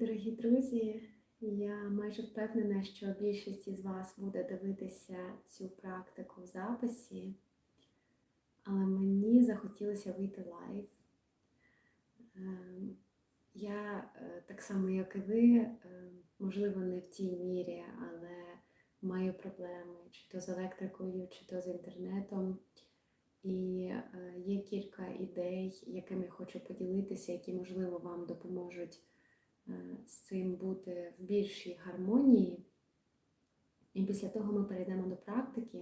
дорогі друзі! Я майже впевнена, що більшість із вас буде дивитися цю практику в записі, але мені захотілося вийти лайв. Ем, Я е, так само, як і ви, е, можливо, не в тій мірі, але маю проблеми чи то з електрикою, чи то з інтернетом. І е, є кілька ідей, якими хочу поділитися, які, можливо, вам допоможуть з цим бути в більшій гармонії. І після того ми перейдемо до практики.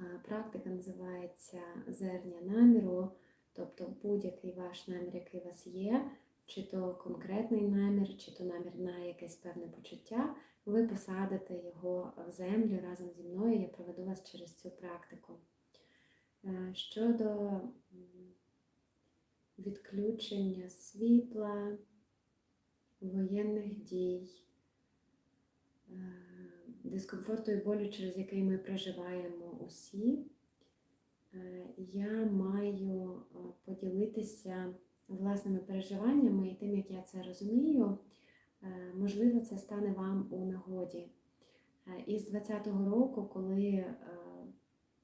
Е, Практика називається зерня наміру, тобто будь-який ваш намір, який у вас є, чи то конкретний намір, чи то намір на якесь певне почуття, ви посадите його в землю разом зі мною. Я проведу вас через цю практику. Е, Щодо відключення світла, воєнних дій, е, дискомфорту і болю, через який ми проживаємо усі, е, я маю е, поділитися власними переживаннями і тим, як я це розумію. Можливо, це стане вам у нагоді. Із 20-го року, коли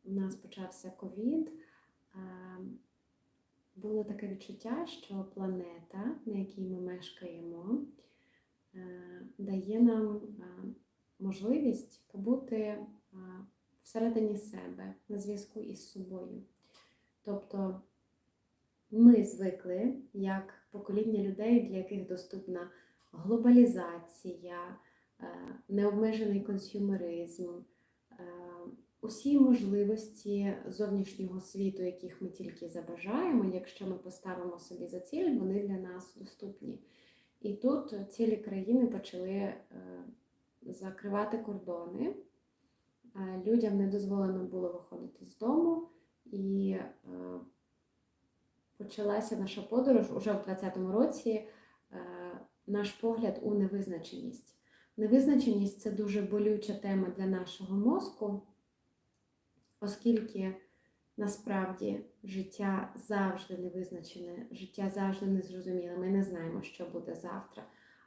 у нас почався ковід, було таке відчуття, що планета, на якій ми мешкаємо, е, дає нам е, можливість побути е, всередині себе на зв'язку із собою. Тобто ми звикли, як покоління людей, для яких доступна глобалізація, необмежений консюмеризм, усі можливості зовнішнього світу, яких ми тільки забажаємо, якщо ми поставимо собі за ціль, вони для нас доступні. І тут цілі країни почали е, закривати кордони. Е, Людям не дозволено було виходити з дому, і е, почалася наша подорож уже в 2020 році. Наш погляд у невизначеність. Невизначеність це дуже болюча тема для нашого мозку, оскільки насправді життя завжди невизначене, життя завжди незрозуміле. Ми не знаємо, що буде завтра.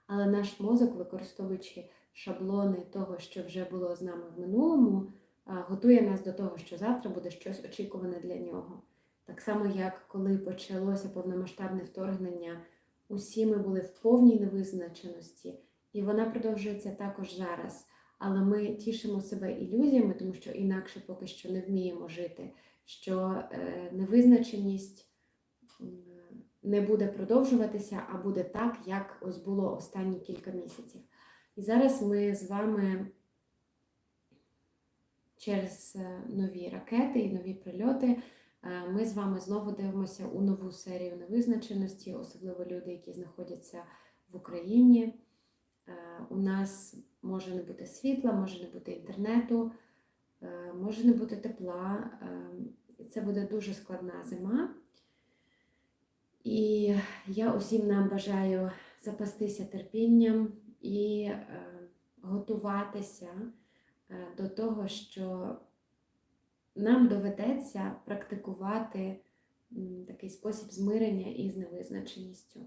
Але наш мозок, використовуючи шаблони того, що вже було з нами в минулому, готує нас до того, що завтра буде щось очікуване для нього. Так само, як коли почалося повномасштабне вторгнення, усі ми були в повній невизначеності, і вона продовжується також зараз. Але ми тішимо себе ілюзіями, тому що інакше поки що не вміємо жити, що е, невизначеність не буде продовжуватися, а буде так, як ось було останні кілька місяців. І зараз ми з вами через е, нові ракети і нові прильоти. е, Ми з вами знову дивимося у нову серію невизначеності, особливо люди, які знаходяться в Україні. У нас може не бути світла, може не бути інтернету, е, може не бути тепла. е, Це буде дуже складна зима. І я усім нам бажаю запастися терпінням і е, готуватися до того, що нам доведеться практикувати такий спосіб змирення із невизначеністю.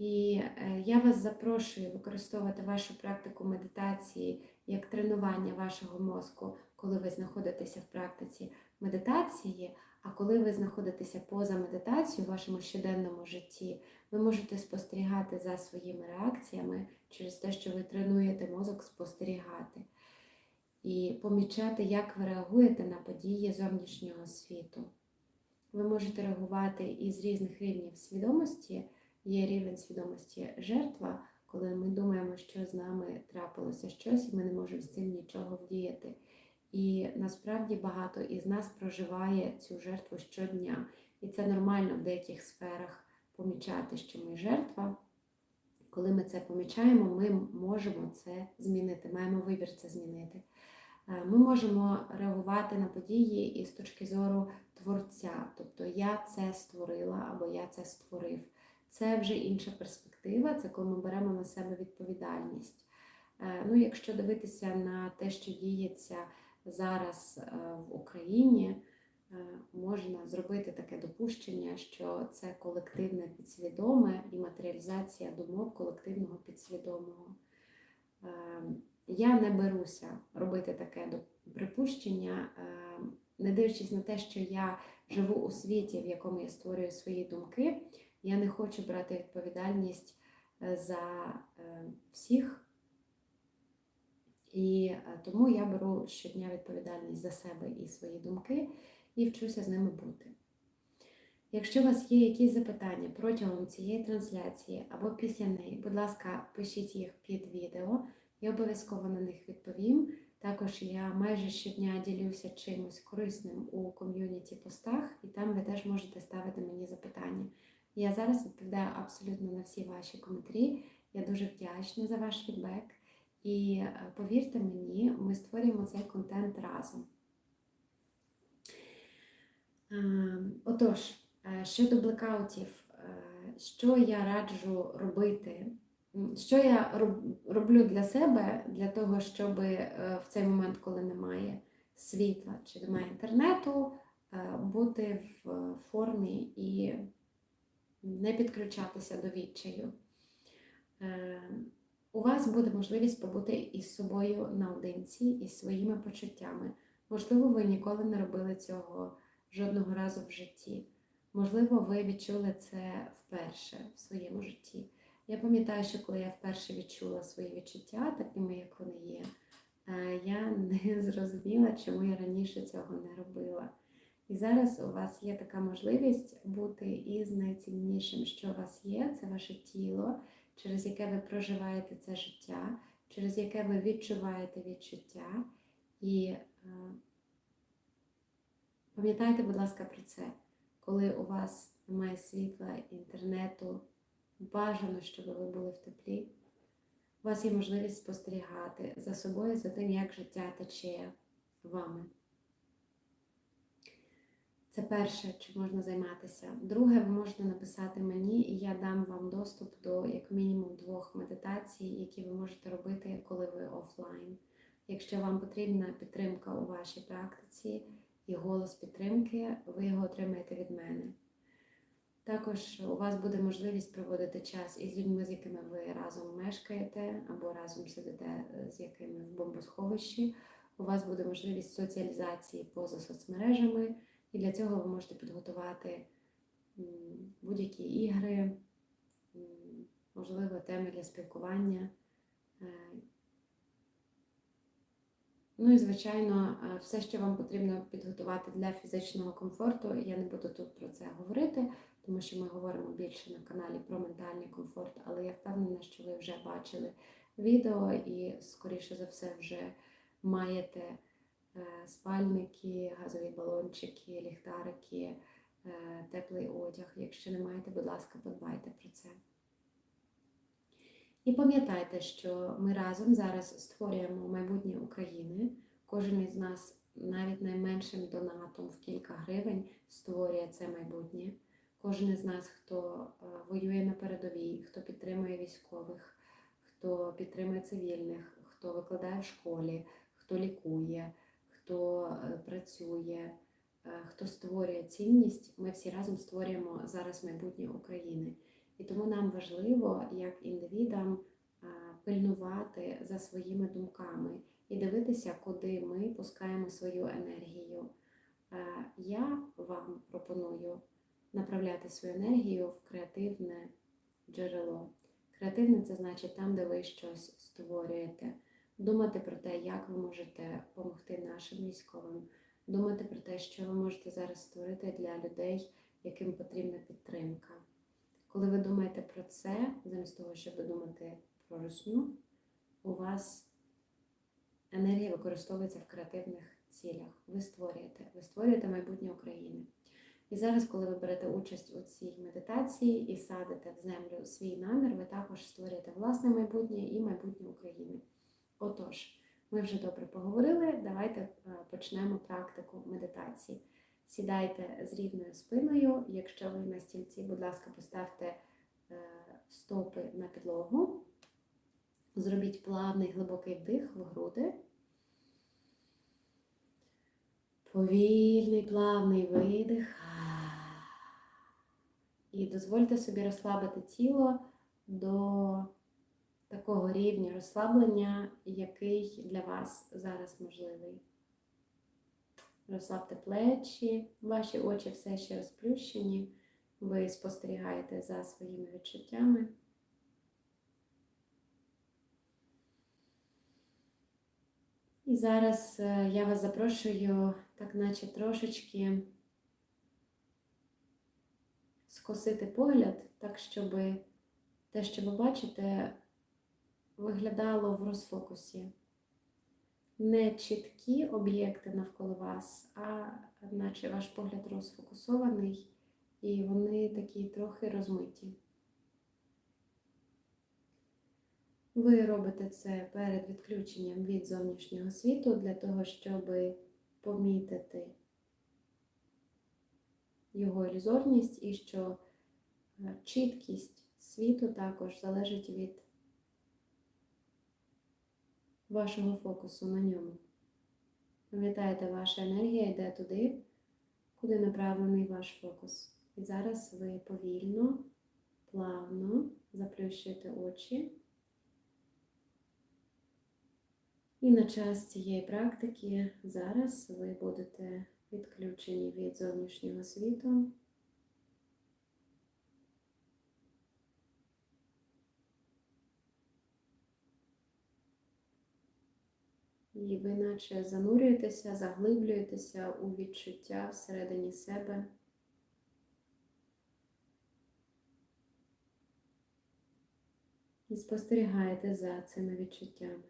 І е, я вас запрошую використовувати вашу практику медитації як тренування вашого мозку, коли ви знаходитеся в практиці медитації. А коли ви знаходитеся поза медитацією в вашому щоденному житті, ви можете спостерігати за своїми реакціями через те, що ви тренуєте мозок спостерігати і помічати, як ви реагуєте на події зовнішнього світу. Ви можете реагувати із різних рівнів свідомості. Є рівень свідомості жертва, коли ми думаємо, що з нами трапилося щось, і ми не можемо з цим нічого вдіяти. І насправді багато із нас проживає цю жертву щодня. І це нормально в деяких сферах помічати, що ми жертва. Коли ми це помічаємо, ми можемо це змінити, маємо вибір це змінити. Е, Ми можемо реагувати на події із точки зору творця, тобто я це створила або я це створив. Це вже інша перспектива, це коли ми беремо на себе відповідальність. Е, Ну, якщо дивитися на те, що діється зараз е, в Україні, е, можна зробити таке допущення, що це колективне підсвідоме і матеріалізація думок колективного підсвідомого. Я не беруся робити таке припущення, не дивлячись на те, що я живу у світі, в якому я створюю свої думки, я не хочу брати відповідальність е, за е, всіх. І е, тому я беру щодня відповідальність за себе і свої думки і вчуся з ними бути. Якщо у вас є якісь запитання протягом цієї трансляції або після неї, будь ласка, пишіть їх під відео, я обов'язково на них відповім. Також я майже щодня ділюся чимось корисним у ком'юніті постах, і там ви теж можете ставити мені запитання. Я зараз відповідаю абсолютно на всі ваші коментарі. Я дуже вдячна за ваш фідбек. І е, повірте мені, ми створюємо цей контент разом. Е, Отож, е, щодо блекаутів, е, що я раджу робити? Що я роблю для себе, для того, щоб в цей момент, коли немає світла чи немає інтернету, бути в формі і не підключатися до відчаю. Е, У вас буде можливість побути із собою наодинці, із своїми почуттями. Можливо, ви ніколи не робили цього жодного разу в житті. Можливо, ви відчули це вперше в своєму житті. Я пам'ятаю, що коли я вперше відчула свої відчуття, такими, як вони є, е, я не зрозуміла, чому я раніше цього не робила. І зараз у вас є така можливість бути із найціннішим, що у вас є, це ваше тіло, через яке ви проживаєте це життя, через яке ви відчуваєте відчуття. І е, пам'ятайте, будь ласка, про це, коли у вас немає світла, інтернету, бажано, щоб ви були в теплі. У вас є можливість спостерігати за собою, за тим, як життя тече вами. Це перше, чим можна займатися. Друге, ви можете написати мені, і я дам вам доступ до як мінімум двох медитацій, які ви можете робити, коли ви офлайн. Якщо вам потрібна підтримка у вашій практиці і голос підтримки, ви його отримаєте від мене. Також у вас буде можливість проводити час із людьми, з якими ви разом мешкаєте, або разом сидите з якими в бомбосховищі. У вас буде можливість соціалізації поза соцмережами. І для цього ви можете підготувати будь-які ігри, можливо, теми для спілкування. Е, Ну і, звичайно, е, все, що вам потрібно підготувати для фізичного комфорту, я не буду тут про це говорити, тому що ми говоримо більше на каналі про ментальний комфорт, але я впевнена, що ви вже бачили відео і, скоріше за все, вже маєте спальники, газові балончики, ліхтарики, е, теплий одяг. Якщо не маєте, будь ласка, подбайте про це. І пам'ятайте, що ми разом зараз створюємо майбутнє України. Кожен із нас навіть найменшим донатом в кілька гривень створює це майбутнє. Кожен із нас, хто е, воює на передовій, хто підтримує військових, хто підтримує цивільних, хто викладає в школі, хто лікує, хто е, працює, е, хто створює цінність, ми всі разом створюємо зараз майбутнє України. І тому нам важливо, як індивідам, пильнувати за своїми думками і дивитися, куди ми пускаємо свою енергію. Я вам пропоную направляти свою енергію в креативне джерело. Креативне це значить там, де ви щось створюєте. Думати про те, як ви можете допомогти нашим військовим, думати про те, що ви можете зараз створити для людей, яким потрібна підтримка. Коли ви думаєте про це, замість того, щоб думати про русню, у вас енергія використовується в креативних цілях. Ви створюєте, ви створюєте майбутнє України. І зараз, коли ви берете участь у цій медитації і садите в землю свій намір, ви також створюєте власне майбутнє і майбутнє України. Отож, ми вже добре поговорили. Давайте е, почнемо практику медитації. Сідайте з рівною спиною. Якщо ви на стільці, будь ласка, поставте е, стопи на підлогу. Зробіть плавний глибокий вдих в груди. Повільний, плавний видих. І дозвольте собі розслабити тіло до такого рівня розслаблення, який для вас зараз можливий. Розслабте плечі, ваші очі все ще розплющені, ви спостерігаєте за своїми відчуттями. І зараз е, я вас запрошую, так наче трошечки скосити погляд, так, щоб те, що ви бачите, виглядало в розфокусі. Не чіткі об'єкти навколо вас, а наче ваш погляд розфокусований, і вони такі трохи розмиті. Ви робите це перед відключенням від зовнішнього світу для того, щоб помітити його ілюзорність і що е, чіткість світу також залежить від вашого фокусу на ньому. Пам'ятаєте, ваша енергія йде туди, куди направлений ваш фокус. І зараз ви повільно, плавно заплющуєте очі. І на час цієї практики зараз ви будете відключені від зовнішнього світу. І ви наче занурюєтеся, заглиблюєтеся у відчуття всередині себе. І спостерігаєте за цими відчуттями.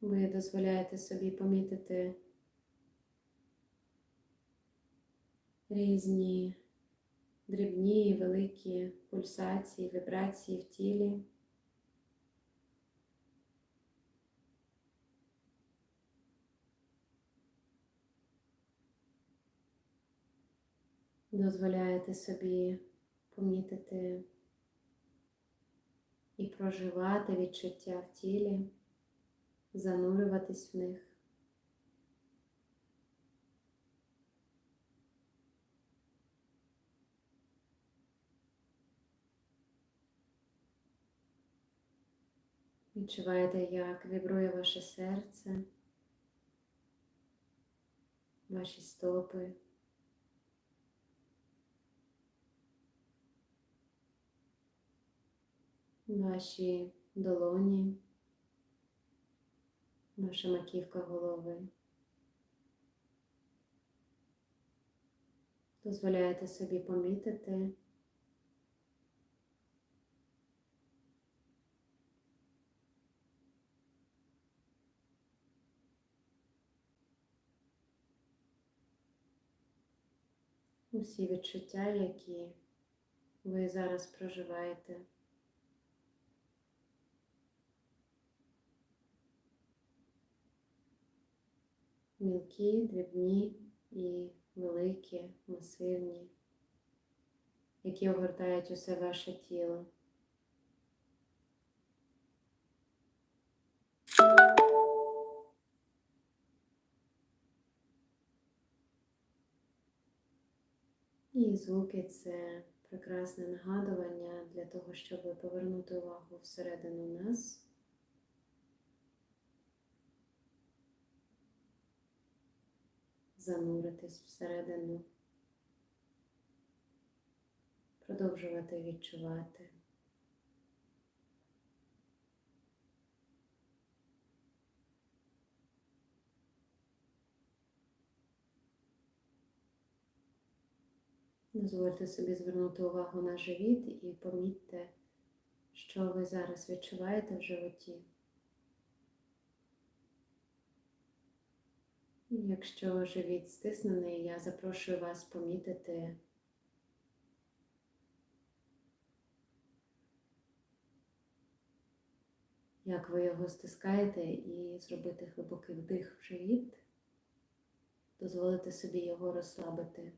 Ви дозволяєте собі помітити різні дрібні і великі пульсації, вібрації в тілі. Дозволяєте собі помітити і проживати відчуття в тілі занурюватись в них. Відчуваєте, як вібрує ваше серце, ваші стопи. Ваші долоні ваша маківка голови. Дозволяєте собі помітити усі відчуття, які ви зараз проживаєте. мілкі, дрібні і великі, масивні, які огортають усе ваше тіло. І звуки це прекрасне нагадування для того, щоб повернути увагу всередину нас. зануритись всередину, продовжувати відчувати. Дозвольте собі звернути увагу на живіт і помітьте, що ви зараз відчуваєте в животі. Якщо живіт стиснений, я запрошую вас помітити, як ви його стискаєте, і зробити глибокий вдих в живіт, дозволити собі його розслабити.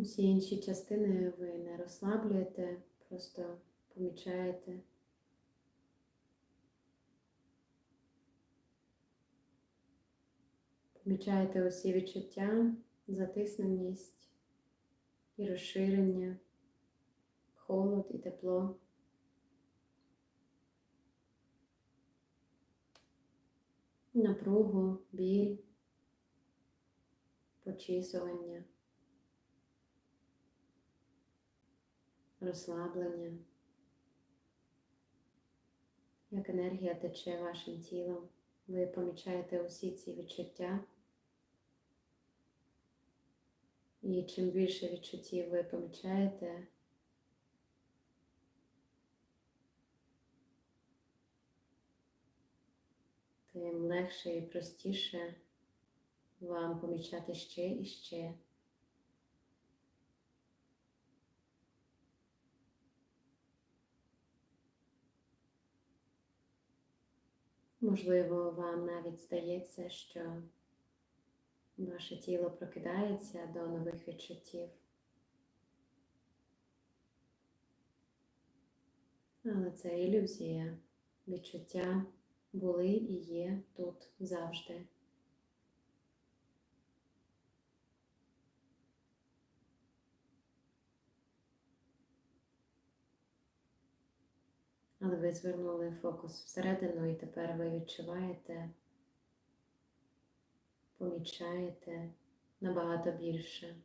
Усі інші частини ви не розслаблюєте, просто помічаєте. Помічаєте усі відчуття, затисненість і розширення, холод і тепло. Напругу, біль, почісування, розслаблення, як енергія тече вашим тілом. Ви помічаєте усі ці відчуття. І чим більше відчуттів ви помічаєте, тим легше і простіше вам помічати ще і ще. Можливо, вам навіть здається, що ваше тіло прокидається до нових відчуттів. Але це ілюзія. Відчуття були і є тут завжди. Але ви звернули фокус всередину і тепер ви відчуваєте, помічаєте набагато більше.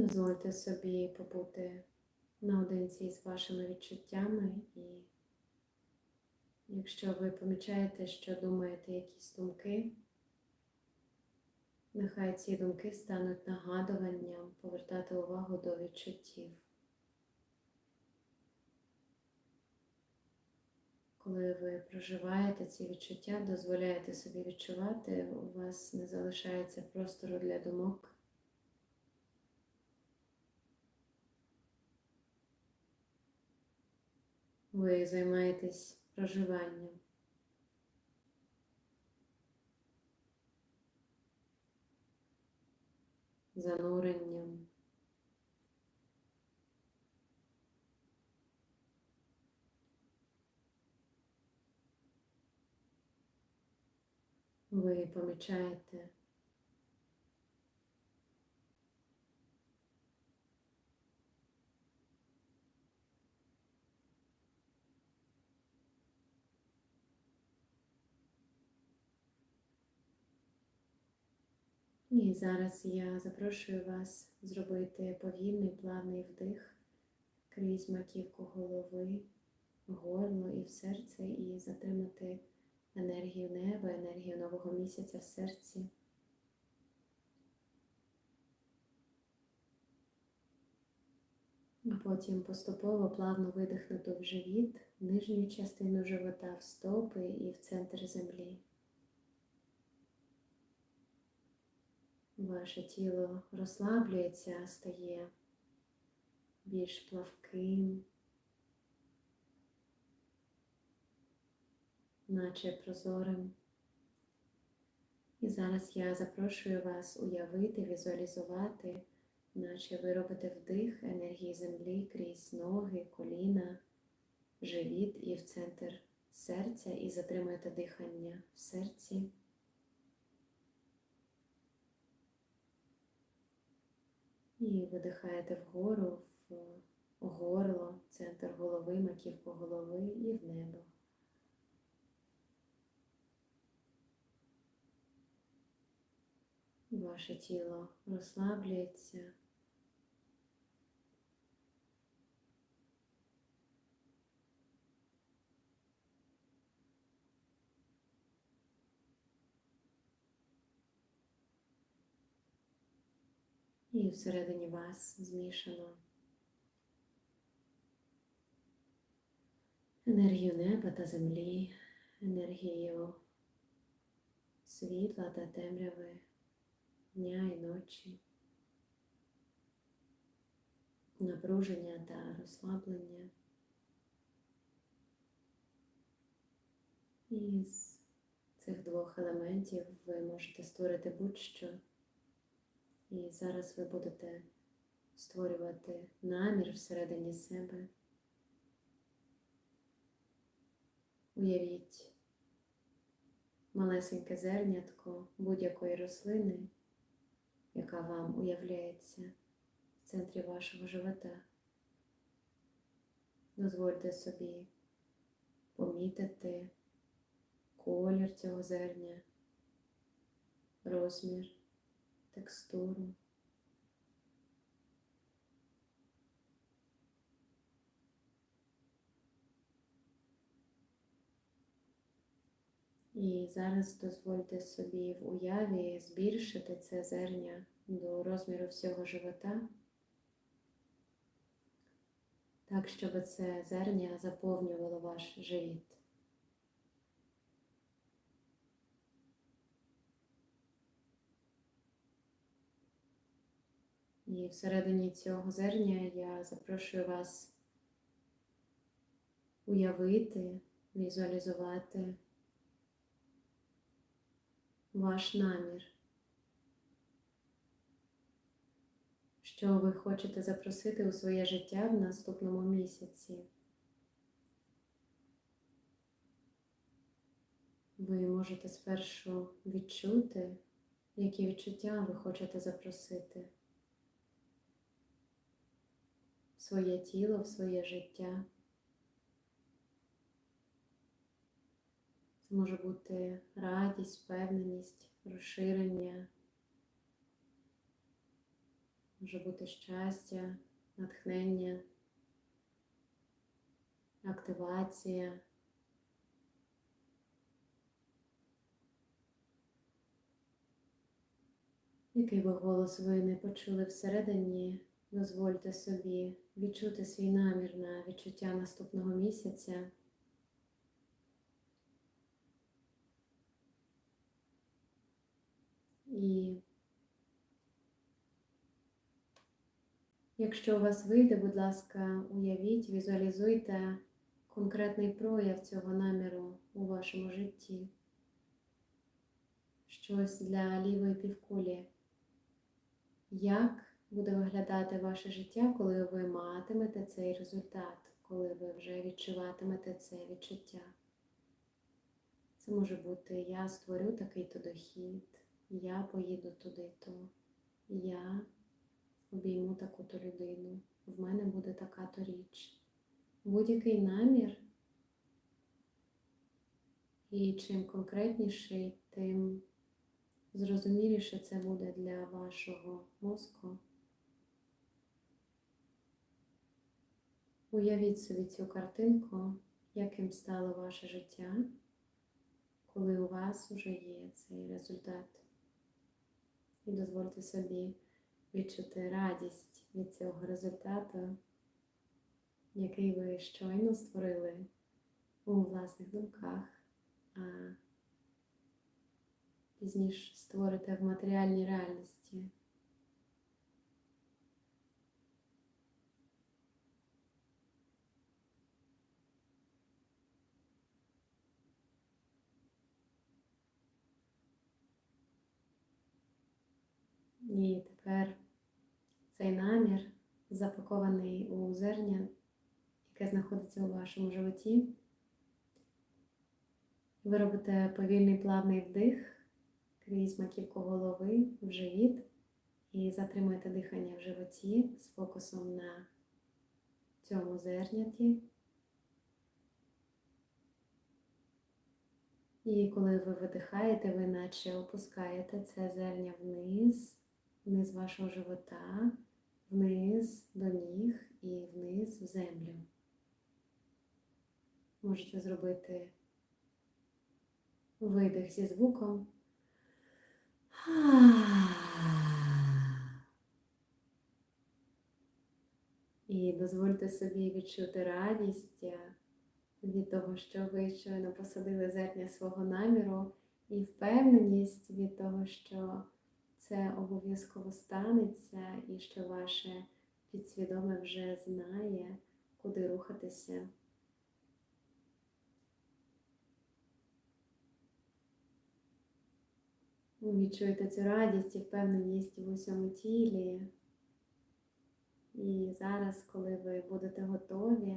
Дозвольте собі побути наодинці з вашими відчуттями, і якщо ви помічаєте, що думаєте якісь думки, нехай ці думки стануть нагадуванням повертати увагу до відчуттів. Коли ви проживаєте ці відчуття, дозволяєте собі відчувати, у вас не залишається простору для думок. Ви займаєтесь проживанням. Зануренням. Ви помічаєте І зараз я запрошую вас зробити повільний плавний вдих крізь маківку голови, горло і в серце, і затримати енергію неба, енергію нового місяця в серці. Потім поступово плавно видихнути в живіт, нижню частину живота в стопи і в центр землі. Ваше тіло розслаблюється, стає більш плавким, наче прозорим. І зараз я запрошую вас уявити, візуалізувати, наче ви робите вдих енергії землі крізь ноги, коліна, живіт і в центр серця, і затримуєте дихання в серці. І видихаєте вгору, в горло, центр голови, маківку голови і в небо. Ваше тіло розслаблюється. І всередині вас змішано енергію неба та землі, енергію світла та темряви, дня і ночі, напруження та розслаблення. І з цих двох елементів ви можете створити будь-що. І зараз ви будете створювати намір всередині себе. Уявіть малесеньке зернятко будь-якої рослини, яка вам уявляється в центрі вашого живота. Дозвольте собі помітити колір цього зерня, розмір, текстуру. І зараз дозвольте собі в уяві збільшити це зерня до розміру всього живота, так, щоб це зерня заповнювало ваш живіт. І всередині цього зерня я запрошую вас уявити, візуалізувати ваш намір, що ви хочете запросити у своє життя в наступному місяці. Ви можете спершу відчути, які відчуття ви хочете запросити в своє тіло, в своє життя. Це може бути радість, впевненість, розширення, може бути щастя, натхнення, активація. Який би голос ви не почули всередині, дозвольте собі відчути свій намір на відчуття наступного місяця. І якщо у вас вийде, будь ласка, уявіть, візуалізуйте конкретний прояв цього наміру у вашому житті. Щось для лівої півкулі. Як буде виглядати ваше життя, коли ви матимете цей результат, коли ви вже відчуватимете це відчуття? Це може бути я створю такий-то дохід я поїду туди-то, я обійму таку-то людину, в мене буде така-то річ. Будь-який намір, і чим конкретніший, тим зрозуміліше це буде для вашого мозку. Уявіть собі цю картинку, яким стало ваше життя, коли у вас вже є цей результат і дозвольте собі відчути радість від цього результату, який ви щойно створили у власних думках, а пізніше створите в матеріальній реальності. І тепер цей намір запакований у зерня, яке знаходиться у вашому животі. Ви робите повільний плавний вдих крізь маківку голови в живіт і затримуєте дихання в животі з фокусом на цьому зерняті. І коли ви видихаєте, ви наче опускаєте це зерня вниз вниз вашого живота, вниз до ніг і вниз в землю. Можете зробити видих зі звуком. І дозвольте собі відчути радість від того, що ви щойно посадили зерня свого наміру, і впевненість від того, що це обов'язково станеться, і що ваше підсвідоме вже знає, куди рухатися. Відчуйте цю радість і впевненість в усьому тілі. І зараз, коли ви будете готові,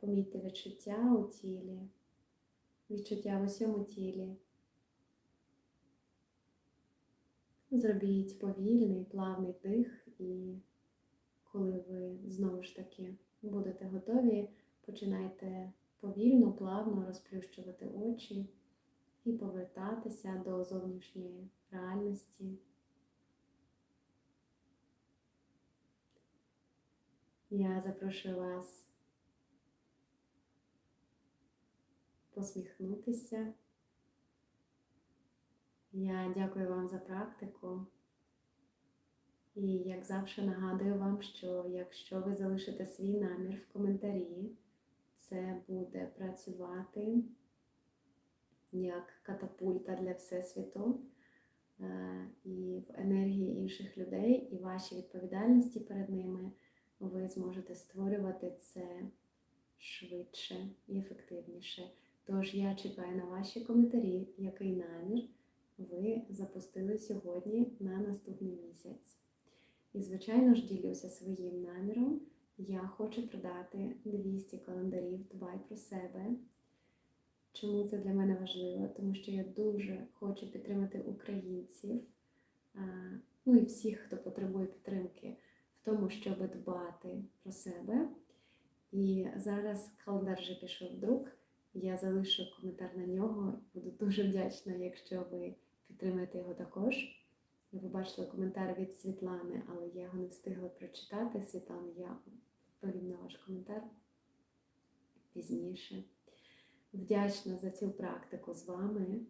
помітьте відчуття у тілі, відчуття в усьому тілі. Зробіть повільний, плавний вдих, і коли ви знову ж таки будете готові, починайте повільно, плавно розплющувати очі і повертатися до зовнішньої реальності. Я запрошую вас посміхнутися. Я дякую вам за практику. І, як завжди, нагадую вам, що якщо ви залишите свій намір в коментарі, це буде працювати як катапульта для Всесвіту е, і в енергії інших людей, і вашій відповідальності перед ними ви зможете створювати це швидше і ефективніше. Тож я чекаю на ваші коментарі, який намір ви запустили сьогодні на наступний місяць. І, звичайно ж, ділюся своїм наміром. Я хочу продати 200 календарів Дбай про себе. Чому це для мене важливо? Тому що я дуже хочу підтримати українців, ну і всіх, хто потребує підтримки в тому, щоб дбати про себе. І зараз календар вже пішов в друк. Я залишу коментар на нього. Буду дуже вдячна, якщо ви підтримаєте його також. Ви побачили коментар від Світлани, але я його не встигла прочитати. Світлана, я відповім на ваш коментар пізніше. Вдячна за цю практику з вами.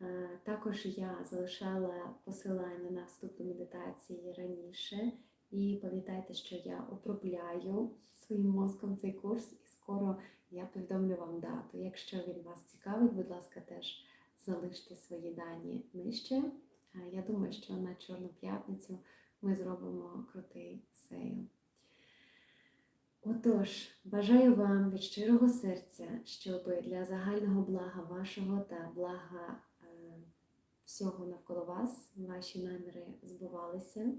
Е, Також я залишала посилання на вступну медитації раніше. І пам'ятайте, що я обробляю своїм мозком цей курс, і скоро я повідомлю вам дату. Якщо він вас цікавить, будь ласка, теж залиште свої дані нижче. Е, Я думаю, що на Чорну п'ятницю ми зробимо крутий сейл. Отож, бажаю вам від щирого серця, щоб для загального блага вашого та блага е, всього навколо вас ваші наміри збувалися.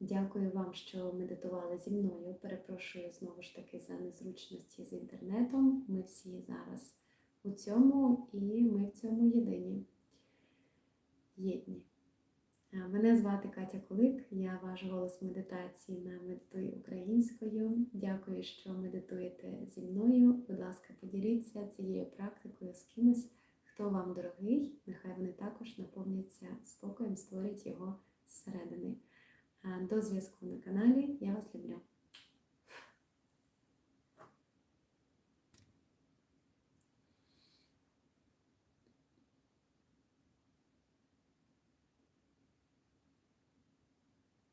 Дякую вам, що медитували зі мною. Перепрошую знову ж таки за незручності з інтернетом. Ми всі зараз у цьому і ми в цьому єдині. Єдні. Мене звати Катя Кулик, я ваш голос медитації на Медитуй українською. Дякую, що медитуєте зі мною. Будь ласка, поділіться цією практикою з кимось, хто вам дорогий. Нехай вони також наповняться спокоєм, створять його зсередини. До зв'язку на каналі. Я вас люблю.